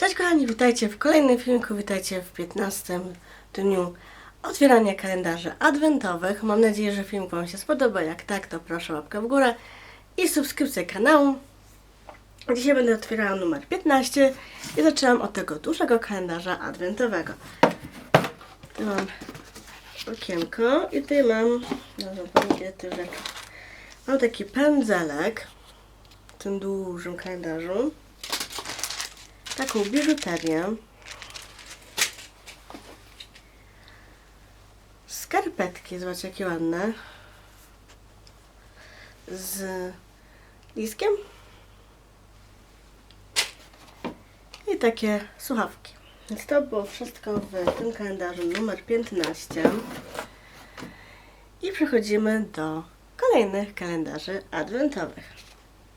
Cześć kochani, witajcie w kolejnym filmiku, witajcie w 15 dniu otwierania kalendarzy adwentowych. Mam nadzieję, że film Wam się spodoba. Jak tak, to proszę łapkę w górę i subskrypcję kanału. Dzisiaj będę otwierała numer 15 i zaczynam od tego dużego kalendarza adwentowego. Tu mam okienko i tutaj mam, no. Mam taki pędzelek w tym dużym kalendarzu taką biżuterię, skarpetki, zobaczcie jakie ładne, z liskiem. I takie słuchawki. Więc to było wszystko w tym kalendarzu numer 15 i przechodzimy do kolejnych kalendarzy adwentowych.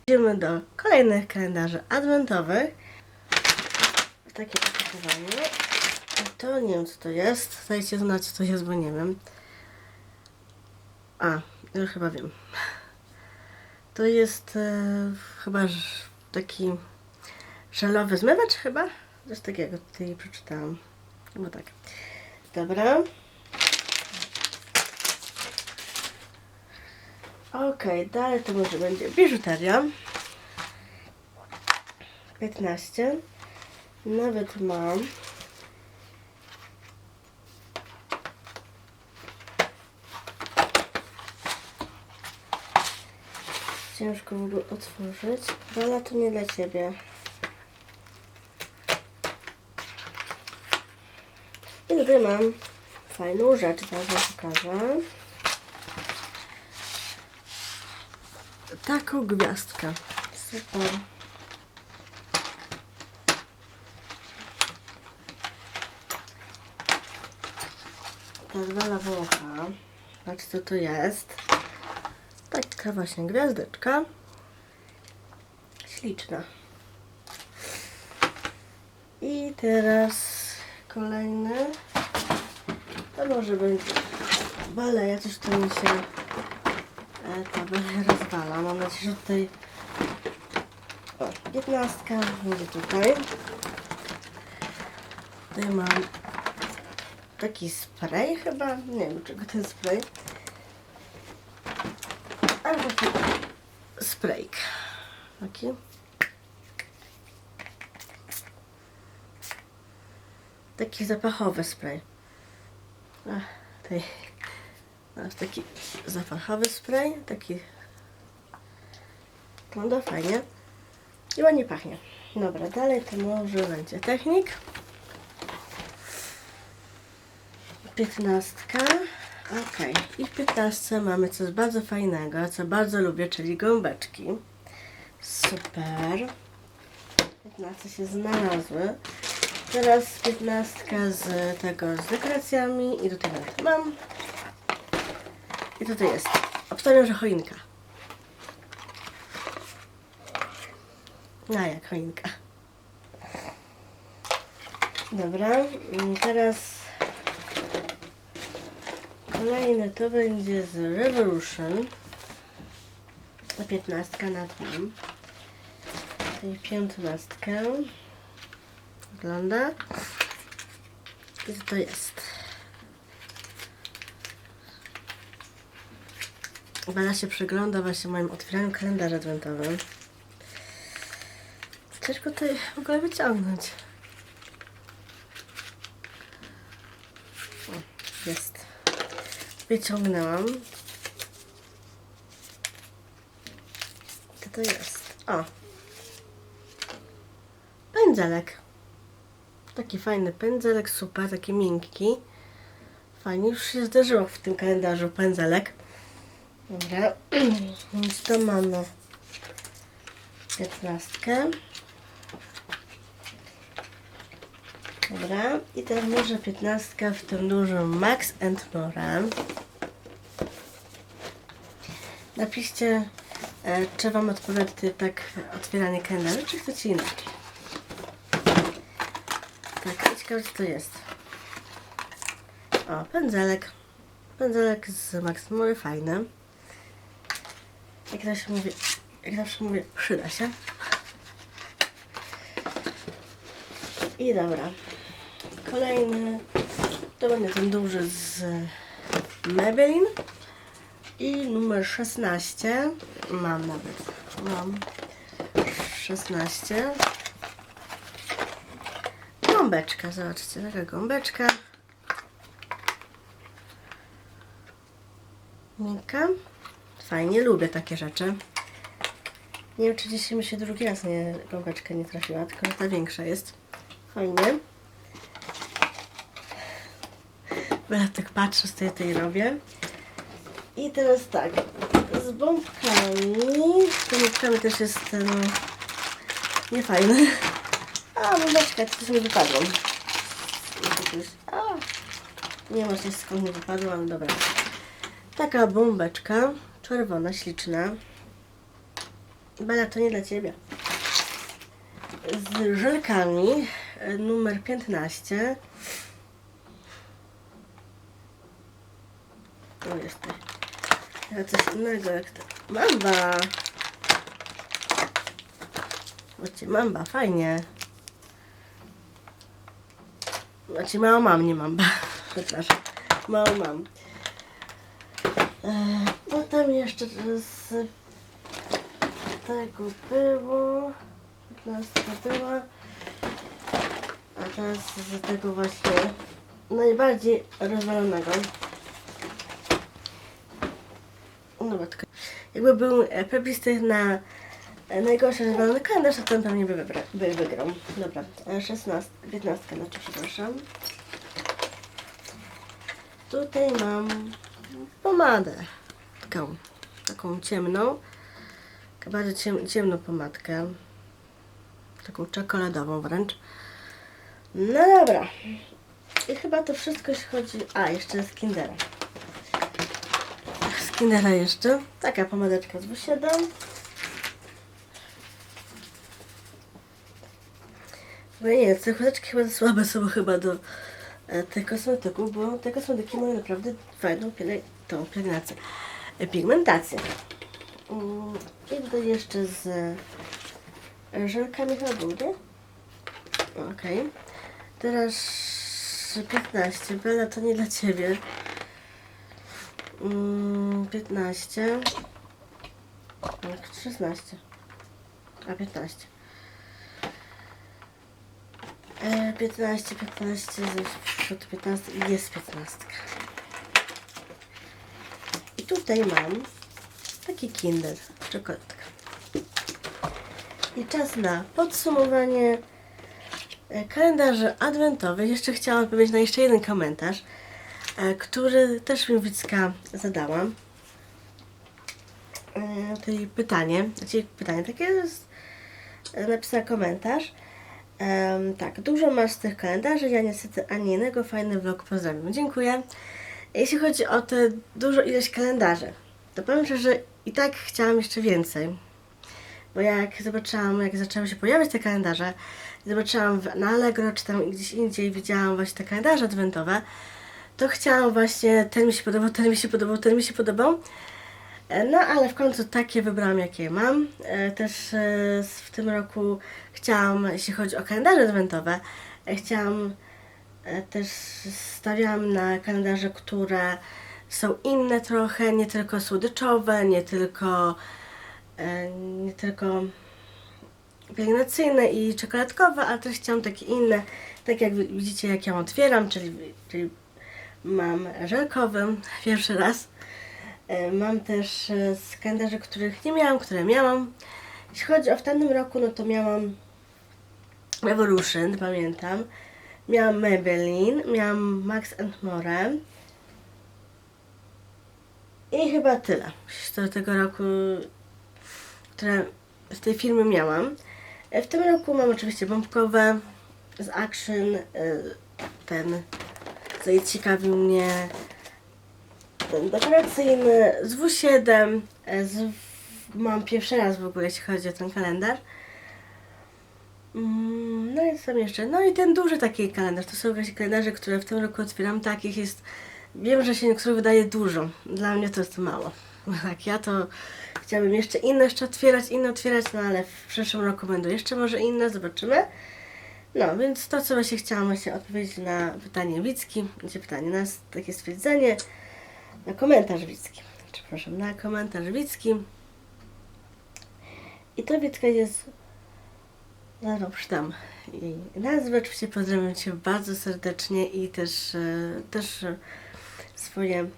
Przechodzimy do kolejnych kalendarzy adwentowych takie opakowanie. To nie wiem co to jest. Dajcie znać co to jest, bo nie wiem. A, już chyba wiem. To jest e, chyba taki żelowy zmywacz chyba? Coś takiego tutaj przeczytałam. Bo tak. Dobra. Okej, dalej to może będzie biżuteria. 15. Nawet mam. Ciężko w ogóle otworzyć. Bala to nie dla ciebie. I tutaj mam fajną rzecz, zaraz wam pokażę. Taką gwiazdkę. Super. Pozwala włocha. Patrz co to jest. Taka właśnie gwiazdeczka. Śliczna. I teraz kolejny. To może będzie baleja, coś tu mi się e, ta baleja rozwala. Mam nadzieję, że tutaj o, piętnastka będzie tutaj. Tutaj mam taki spray chyba, nie wiem czego ten spray. Ale taki sprayk. Taki. Taki zapachowy spray. Ach, tutaj. Masz taki zapachowy spray, taki wygląda fajnie i ładnie pachnie. Dobra, dalej to może będzie technik. Piętnastka. Ok. I w piętnastce mamy coś bardzo fajnego, co bardzo lubię, czyli gąbeczki. Super. Piętnastce się znalazły. Teraz piętnastka z tego z dekoracjami i tutaj mam. I tutaj jest. Obstawiam, że choinka. No jak choinka. Dobra. Teraz Kolejne to będzie z Revolution. Ta piętnastka nad mam. Tej piętnastkę. Wygląda. I to jest? Bala się przygląda właśnie moim otwieraniu kalendarza adwentowym. Ciężko tutaj w ogóle wyciągnąć. O, jest wyciągnęłam. Co to jest? O! Pędzelek. Taki fajny pędzelek, super, taki miękki. Fajnie, już się zdarzyło w tym kalendarzu pędzelek. Dobra, więc to mamy piętnastkę. Dobra, i teraz może piętnastka w tym dużym Max and Nora. Napiszcie, e, czy Wam odpowiada tak otwieranie kalendarzy, czy chcecie inaczej. Tak, ciekawe co to jest. O, pędzelek. Pędzelek z Max fajny. Jak zawsze mówię, jak zawsze mówię, przyda się. I dobra. Kolejny to będzie ten duży z Maybelline. I numer 16. Mam nawet. Mam 16. Gąbeczka, zobaczcie, taka gąbeczka. Miękka. Fajnie, lubię takie rzeczy. Nie wiem, czy dzisiaj mi się drugi raz nie, gąbeczka nie trafiła, tylko że ta większa jest. Fajnie. Bo ja tak patrzę, z tej, tej robię. I teraz tak, z bombkami. Z bombkami też jest ten niefajny. A, bombeczka, coś mi wypadło. Nie wiem skąd mi wypadło, ale dobra. Taka bombeczka, czerwona, śliczna. Bela, to nie dla Ciebie. Z żelkami, e, numer 15. O, jest tutaj. Ja coś innego jak to. Mamba! Zobaczcie, mamba, fajnie. Znaczy, mało mam, nie mamba. Przepraszam. Mało mam. E, potem jeszcze z tego było. 15 była. A teraz z tego właśnie najbardziej rozwalonego. Tylko jakby był e, plebiscyt na e, najgorszy rozwalony kalendarz, to ten pewnie by, wybra- by wygrał. Dobra, e, 16, 15, znaczy przepraszam. Tutaj mam pomadę. Taką, taką ciemną. Bardzo ciem, ciemną pomadkę. Taką czekoladową wręcz. No dobra. I chyba to wszystko jeśli chodzi... A, jeszcze z Kindera. Kindera jeszcze. Taka pomadeczka z W7. No nie, te chusteczki chyba za słabe są chyba do e, tych kosmetyków, bo te kosmetyki mają naprawdę fajną piele- tą pielęgnację. E, pigmentację. Mm, I tutaj jeszcze z e, żelkami chyba był, nie? Okej. Teraz 15. Bela, to nie dla Ciebie. Mm, 15. Tak, 16. A 15. E, 15, 15, przed 15 i jest 15. I tutaj mam taki kinder, czekoladka. I czas na podsumowanie e, kalendarzy adwentowych. Jeszcze chciałam odpowiedzieć na jeszcze jeden komentarz, który też mi Wicka zadała. E, Tutaj pytanie, znaczy pytanie takie jest, e, napisała komentarz. Em, tak, dużo masz z tych kalendarzy, ja niestety ani jednego, fajny vlog, pozdrawiam. Dziękuję. Jeśli chodzi o tę dużą ilość kalendarzy, to powiem szczerze, i tak chciałam jeszcze więcej. Bo jak zobaczyłam, jak zaczęły się pojawiać te kalendarze, zobaczyłam w, na Allegro czy tam gdzieś indziej widziałam właśnie te kalendarze adwentowe, to chciałam właśnie, ten mi się podobał, ten mi się podobał, ten mi się podobał. E, No ale w końcu takie wybrałam, jakie mam. E, Też e, w tym roku chciałam, jeśli chodzi o kalendarze adwentowe, chciałam też stawiałam na kalendarze, które są inne trochę, nie tylko słodyczowe, nie tylko nie tylko pielęgnacyjne i czekoladkowe, ale też chciałam takie inne, tak jak wi- widzicie, jak ją otwieram, czyli, czyli mam żelkowy pierwszy raz. E, Mam też e, z kalendarzy, których nie miałam, które miałam. Jeśli chodzi o w tamtym roku, no to miałam Revolution, pamiętam. Miałam Maybelline, miałam Max More. I chyba tyle. Z tego roku, które z tej firmy miałam. E, W tym roku mam oczywiście bombkowe z Action. E, Ten zaciekawił mnie dekoracyjny z W7. e, Z, mam pierwszy raz w ogóle, jeśli chodzi o ten kalendarz. Mm, No i co tam jeszcze? No i ten duży taki kalendarz. To są właśnie kalendarze, które w tym roku otwieram. Takich jest. Wiem, że się niektórych wydaje dużo. Dla mnie to jest mało. Tak, ja to chciałabym jeszcze inne jeszcze otwierać, inne otwierać, no ale w przyszłym roku będą jeszcze może inne, zobaczymy. No, więc to, co właśnie chciałam właśnie odpowiedzieć na pytanie Wicki, znaczy pytanie, na s- takie stwierdzenie, na komentarz Wicki. Przepraszam, na komentarz Wicki. I to Wicka jest, zaraz przeczytam jej nazwę. Oczywiście pozdrawiam Cię bardzo serdecznie i też, e, też swoje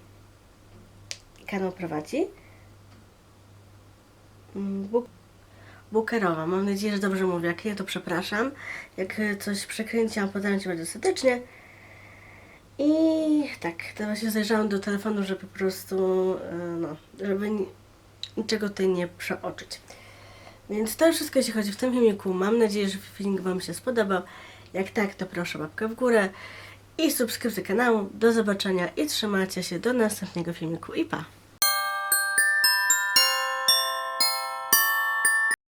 kanał prowadzi. Mm, Buk- Bukerowa. Mam nadzieję, że dobrze mówię. Jak nie, to przepraszam. Jak coś przekręciłam, pozdrawiam Cię bardzo serdecznie. I tak, to właśnie zajrzałam do telefonu, żeby po prostu, e, no, żeby ni- niczego tutaj nie przeoczyć. Więc to wszystko, jeśli chodzi w tym filmiku. Mam nadzieję, że filmik Wam się spodobał. Jak tak, to proszę łapkę w górę i subskrypcję kanału. Do zobaczenia i trzymajcie się do następnego filmiku i pa!